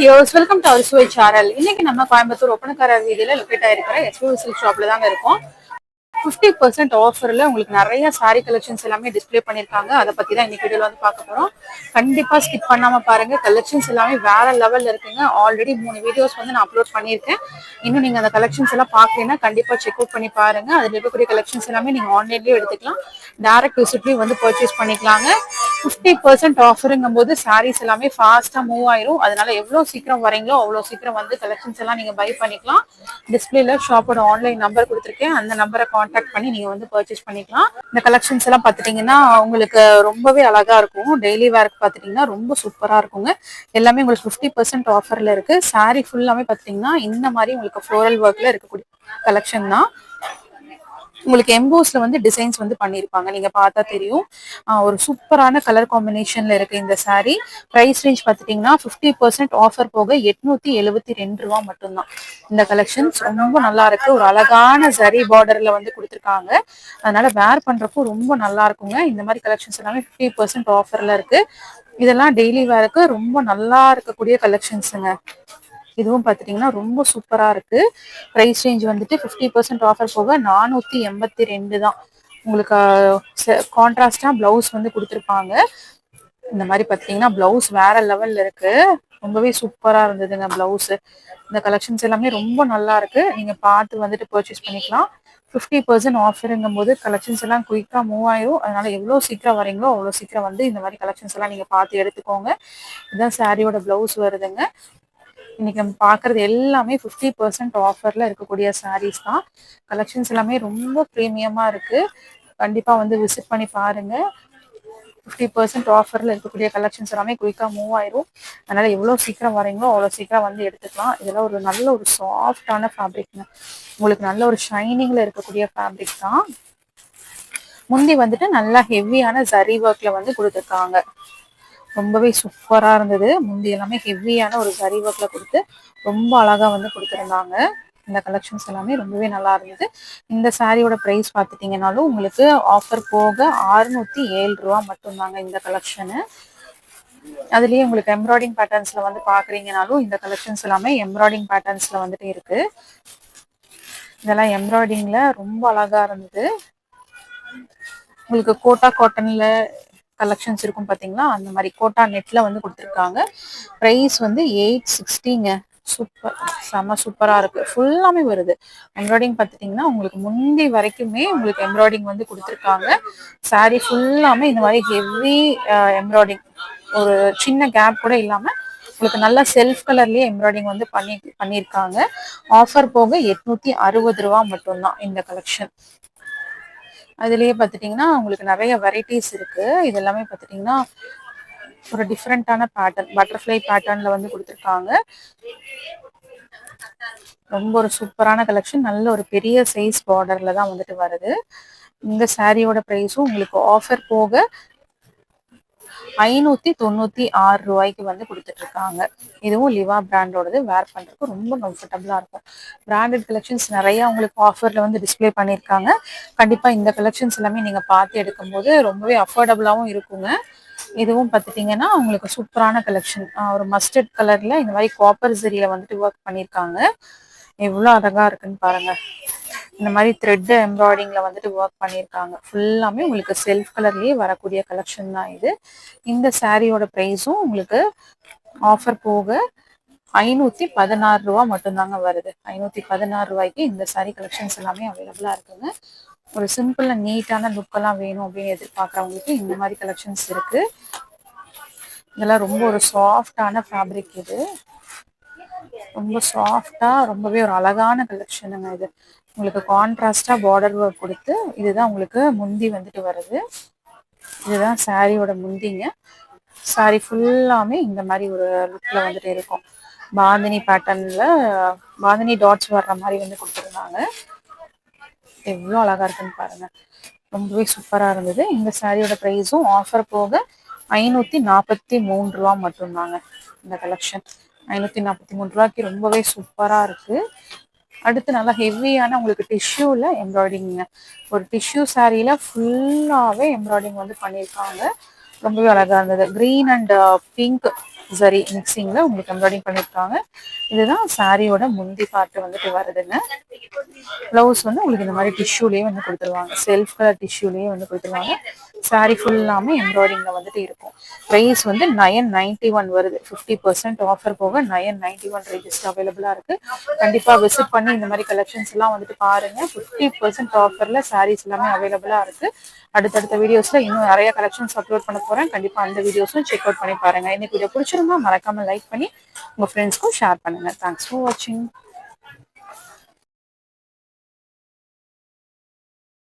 டியோஸ் welcome to our சுவை channel இன்னைக்கு நம்ம கோயம்புத்தூர் ஒப்பனக்காரர் வீதியில லொக்கேட் ஆயிருக்கிற எஸ்பிஎல் சில்க் ஷாப்ல தாங்க இருக்கும். ஃபிஃப்டி பர்சன்ட் ஆஃபர்ல உங்களுக்கு நிறைய சாரி கலெக்ஷன்ஸ் எல்லாமே டிஸ்ப்ளே பண்ணிருக்காங்க அதை பத்தி தான் இன்னைக்கு வீடியோல வந்து பார்க்க போறோம். கண்டிப்பா ஸ்கிப் பண்ணாம பாருங்க. கலெக்ஷன்ஸ் எல்லாமே வேற லெவல்ல இருக்குங்க. ஆல்ரெடி மூணு வீடியோஸ் வந்து நான் அப்லோட் பண்ணியிருக்கேன். இன்னும் நீங்க அந்த கலெக்ஷன்ஸ் எல்லாம் பாக்கலைன்னா கண்டிப்பா செக் அவுட் பண்ணி பாருங்க. அதுல இருக்கக்கூடிய கலெக்ஷன்ஸ் எல்லாமே நீங்க ஆன்லைன்லயும் எடுத்துக்கலாம். டேரக்ட் விசிட்லயும் வந்து பர்ச்சேஸ் பண்ணிக்கலாங்க. ஃபிஃப்டி பர்சன்ட் ஆஃபருங்கும் போது சாரீஸ் எல்லாமே ஃபாஸ்ட்டாக மூவ் ஆயிரும். அதனால எவ்வளோ சீக்கிரம் வரீங்களோ அவ்வளோ சீக்கிரம் வந்து கலெக்ஷன்ஸ் எல்லாம் நீங்கள் பை பண்ணிக்கலாம். டிஸ்பிளேல ஷாப்போட ஆன்லைன் நம்பர் கொடுத்துருக்கேன். அந்த நம்பரை காண்டாக்ட் பண்ணி நீங்கள் வந்து பர்ச்சேஸ் பண்ணிக்கலாம். இந்த கலெக்ஷன்ஸ் எல்லாம் பார்த்துட்டீங்கன்னா உங்களுக்கு ரொம்பவே அழகாக இருக்கும். டெய்லி வேர்க்கு பார்த்துட்டிங்கன்னா ரொம்ப சூப்பராக இருக்குங்க. எல்லாமே உங்களுக்கு ஃபிஃப்டி பர்சன்ட் ஆஃபரில் இருக்குது சாரீ ஃபுல்லாமே பார்த்தீங்கன்னா இந்த மாதிரி உங்களுக்கு ஃப்ளோரல் ஒர்க்கில் இருக்கக்கூடிய கலெக்ஷன் தான். உங்களுக்கு எம்போஸ்ல வந்து டிசைன்ஸ் வந்து பண்ணியிருப்பாங்க. நீங்க பார்த்தா தெரியும். ஒரு சூப்பரான கலர் காம்பினேஷன்ல இருக்கு இந்த சாரீ பிரைஸ் ரேஞ்ச் பார்த்துட்டீங்கன்னா ஃபிஃப்டி பர்சன்ட் ஆஃபர் போக எட்நூத்தி எழுபத்தி ரெண்டு ரூபா மட்டும்தான். இந்த கலெக்ஷன்ஸ் ரொம்ப நல்லா இருக்கு. ஒரு அழகான சரி பார்டர்ல வந்து கொடுத்துருக்காங்க. அதனால வேர் பண்றப்போ ரொம்ப நல்லா இருக்குங்க. இந்த மாதிரி கலெக்ஷன்ஸ் எல்லாமே ஃபிஃப்டி பர்சன்ட் ஆஃபர்ல இருக்கு. இதெல்லாம் டெய்லி வேருக்கு ரொம்ப நல்லா இருக்கக்கூடிய கலெக்ஷன்ஸுங்க இதுவும் பார்த்துட்டிங்கன்னா ரொம்ப சூப்பராக இருக்குது ப்ரைஸ் ரேஞ்ச் வந்துட்டு ஃபிஃப்டி பர்சன்ட் ஆஃபர் போக நானூற்றி எண்பத்தி ரெண்டு தான். உங்களுக்கு கான்ட்ராஸ்டாக ப்ளவுஸ் வந்து கொடுத்துருப்பாங்க. இந்த மாதிரி பார்த்தீங்கன்னா ப்ளவுஸ் வேற லெவலில் இருக்குது ரொம்பவே சூப்பராக இருந்ததுங்க ப்ளவுஸு இந்த கலெக்ஷன்ஸ் எல்லாமே ரொம்ப நல்லா இருக்கு. நீங்கள் பார்த்து வந்துட்டு பர்ச்சேஸ் பண்ணிக்கலாம். ஃபிஃப்டி பர்சன்ட் ஆஃபருங்கும் போது கலெக்ஷன்ஸ் எல்லாம் குயிக்காக மூவ் ஆயிரும். அதனால எவ்வளோ சீக்கிரம் வரீங்களோ அவ்வளோ சீக்கிரம் வந்து இந்த மாதிரி கலெக்ஷன்ஸ் எல்லாம் நீங்கள் பார்த்து எடுத்துக்கோங்க. இதுதான் சாரியோட ப்ளவுஸ் வருதுங்க. இன்னைக்கு நம்ம பார்க்கறது எல்லாமே ஃபிஃப்டி பர்சன்ட் ஆஃபர்ல இருக்கக்கூடிய சாரீஸ் தான். கலெக்ஷன்ஸ் எல்லாமே ரொம்ப ப்ரீமியமா இருக்கு. கண்டிப்பா வந்து விசிட் பண்ணி பாருங்க. ஃபிஃப்டி பர்சன்ட் ஆஃபரில் இருக்கக்கூடிய கலெக்ஷன்ஸ் எல்லாமே குயிக்காக மூவ் ஆயிரும். அதனால் எவ்வளோ சீக்கிரம் வரீங்களோ அவ்வளோ சீக்கிரம் வந்து எடுத்துக்கலாம். இதெல்லாம் ஒரு நல்ல ஒரு சாஃப்டான ஃபேப்ரிக்ங்க உங்களுக்கு நல்ல ஒரு ஷைனிங்கில் இருக்கக்கூடிய ஃபேப்ரிக் தான். முந்தி வந்துட்டு நல்லா ஹெவியான ஜரி ஒர்க்கில் வந்து கொடுத்துருக்காங்க. ரொம்பவே சூப்பராக இருந்தது. முந்தி எல்லாமே ஹெவியான ஒரு சரி ஒர்க்கில் கொடுத்து ரொம்ப அழகாக வந்து கொடுத்துருந்தாங்க. இந்த கலெக்ஷன்ஸ் எல்லாமே ரொம்பவே நல்லா இருந்தது. இந்த சாரியோட ப்ரைஸ் பார்த்துட்டீங்கனாலும் உங்களுக்கு ஆஃபர் போக ஆறுநூற்றி ஏழு ரூபா மட்டும்தாங்க இந்த கலெக்ஷனு அதுலேயே உங்களுக்கு எம்ப்ராய்டிங் பேட்டர்ன்ஸில் வந்து பார்க்குறீங்கனாலும் இந்த கலெக்ஷன்ஸ் எல்லாமே எம்ப்ராய்டிங் பேட்டர்ன்ஸில் வந்துட்டு இருக்குது இதெல்லாம் எம்ப்ராய்டிங்கில் ரொம்ப அழகாக இருந்தது. உங்களுக்கு கோட்டா காட்டனில் கலெக்ஷன்ஸ் இருக்கும் பார்த்தீங்களா அந்த மாதிரி கோட்டா நெட்டில் வந்து கொடுத்துருக்காங்க. ப்ரைஸ் வந்து எயிட் சிக்ஸ்டிங்க சூப்பர். செம்ம சூப்பராக இருக்கு. ஃபுல்லாமே வருது. எம்ப்ராய்டிங் பார்த்துட்டிங்கன்னா உங்களுக்கு முந்தி வரைக்குமே உங்களுக்கு எம்ப்ராய்டிங் வந்து கொடுத்துருக்காங்க. Saree ஃபுல்லாமே இந்த மாதிரி ஹெவி எம்ப்ராய்டிங் ஒரு சின்ன கேப் கூட இல்லாமல் உங்களுக்கு நல்ல செல்ஃப் கலர்லயே எம்ப்ராய்டிங் வந்து பண்ணி பண்ணியிருக்காங்க. ஆஃபர் போக எட்நூத்தி அறுபது ரூபா மட்டும்தான் இந்த கலெக்ஷன் அதுலயே பார்த்துட்டிங்கன்னா உங்களுக்கு நிறைய வெரைட்டிஸ் இருக்கு. இது எல்லாமே பார்த்துட்டிங்கன்னா ஒரு டிஃப்ரெண்டான பேட்டர்ன் பட்டர்ஃப்ளை பேட்டர்ன்ல வந்து கொடுத்துருக்காங்க. ரொம்ப ஒரு சூப்பரான கலெக்ஷன் நல்ல ஒரு பெரிய சைஸ் பார்டர்ல தான் வந்துட்டு வருது. இந்த சாரியோட ப்ரைஸும் உங்களுக்கு ஆஃபர் போக ஐநூத்தி தொண்ணூத்தி ஆறு ரூபாய்க்கு வந்து கொடுத்துட்டு இருக்காங்க இதுவும் லிவா பிராண்டோடது வேர் பண்றதுக்கு ரொம்ப கம்ஃபர்டபுளா இருக்கும். பிராண்டட் கலெக்ஷன்ஸ் நிறைய உங்களுக்கு ஆஃபர்ல வந்து டிஸ்பிளே பண்ணியிருக்காங்க. கண்டிப்பா இந்த கலெக்ஷன்ஸ் எல்லாமே நீங்க பார்த்து எடுக்கும்போது ரொம்பவே அஃபோர்டபுளாவும் இருக்குங்க. இதுவும் பார்த்துட்டீங்கன்னா உங்களுக்கு சூப்பரான கலெக்ஷன் ஒரு மஸ்டர்ட் கலர்ல இந்த மாதிரி காப்பர் ஜெரியில வந்துட்டு ஒர்க் பண்ணியிருக்காங்க. எவ்வளோ அழகா இருக்குன்னு பாருங்க. இந்த மாதிரி த்ரெட் எம்ப்ராய்டிங்கில் வந்துட்டு ஒர்க் பண்ணியிருக்காங்க. ஃபுல்லாமே உங்களுக்கு செல்ஃப் கலர்லேயே வரக்கூடிய கலெக்ஷன் தான் இது. இந்த சாரியோட ப்ரைஸும் உங்களுக்கு ஆஃபர் போக ஐநூற்றி பதினாறு ரூபா மட்டும்தாங்க வருது. ஐநூற்றி பதினாறு ரூபாய்க்கு இந்த சாரி கலெக்ஷன்ஸ் எல்லாமே அவைலபிளாக இருக்குங்க. ஒரு சிம்பிள் அண்ட் நீட்டான லுக்கெல்லாம் வேணும் அப்படின்னு எதிர்பார்க்குறவங்களுக்கு இந்த மாதிரி கலெக்ஷன்ஸ் இருக்குது இதெல்லாம் ரொம்ப ஒரு சாஃப்டான ஃபேப்ரிக் இது. ரொம்ப சாஃப்டாக ரொம்பவே ஒரு அழகான கலெக்ஷனுங்க இது. உங்களுக்கு கான்ட்ராஸ்டா பார்டர் ஒர்க் கொடுத்து இதுதான் உங்களுக்கு முந்தி வந்துட்டு வருது இதுதான் சாரியோட முந்திங்க. சாரி ஃபுல்லாமே இந்த மாதிரி ஒரு லுக்ல வந்துட்டு இருக்கும். பாந்தினி பேட்டர்ன்ல பாந்தினி டாட்ஸ் வர்ற மாதிரி வந்து கொடுத்துருந்தாங்க. எவ்வளோ அழகா இருக்குன்னு பாருங்க. ரொம்பவே சூப்பரா இருந்தது. இந்த சாரியோட ப்ரைஸும் ஆஃபர் போக ஐநூத்தி நாற்பத்தி மூணு ரூபா மட்டும்தாங்க இந்த கலெக்ஷன் ஐநூத்தி நாற்பத்தி மூணு ரூபாய்க்கு ரொம்பவே சூப்பரா இருக்கு. அடுத்து நல்லா ஹெவியான உங்களுக்கு டிஷ்யூவில் எம்ப்ராய்டிங்க ஒரு டிஷ்யூ சாரியில் ஃபுல்லாகவே எம்ப்ராய்டிங் வந்து பண்ணியிருக்காங்க. ரொம்பவே அழகாக இருந்தது. க்ரீன் அண்ட் பிங்க் சரி மிக்சிங்கில் உங்களுக்கு எம்ப்ராய்டிங் பண்ணியிருக்காங்க. இதுதான் சாரியோட முந்தி பார்ட் வந்துட்டு வருதுங்க. ப்ளவுஸ் வந்து உங்களுக்கு இந்த மாதிரி டிஷ்யூலேயே வந்து கொடுத்துருவாங்க. செல்ஃப் கலர் டிஷ்யூலேயே வந்து கொடுத்துருவாங்க. சாரி ஃபுல்லாமே எம்ப்ராய்டிங்ல வந்துட்டு இருக்கும். ப்ரைஸ் வந்து நயன் நைன்டி ஒன் வருது. ஃபிஃப்டி பர்சன்ட் ஆஃபர் போக நயன் நைன்டி ஒன் ரேஜஸ்ட் அவைலபிளா இருக்கு. கண்டிப்பா விசிட் பண்ணி இந்த மாதிரி கலெக்ஷன்ஸ் எல்லாம் வந்துட்டு பாருங்க. ஃபிஃப்டி பர்சன்ட் ஆஃபர்ல சாரீஸ் எல்லாமே அவைலபிளா இருக்கு. அடுத்தடுத்த வீடியோஸ்ல இன்னும் நிறைய கலெக்ஷன்ஸ் அப்லோட் பண்ண போறேன். கண்டிப்பா அந்த வீடியோஸும் செக் அவுட் பண்ணி பாருங்க. இன்னைக்கு வீடியோ பிடிச்சிருந்தா மறக்காம லைக் பண்ணி உங்க ஃப்ரெண்ட்ஸ்க்கும் ஷேர் பண்ணுங்க. thanks for watching.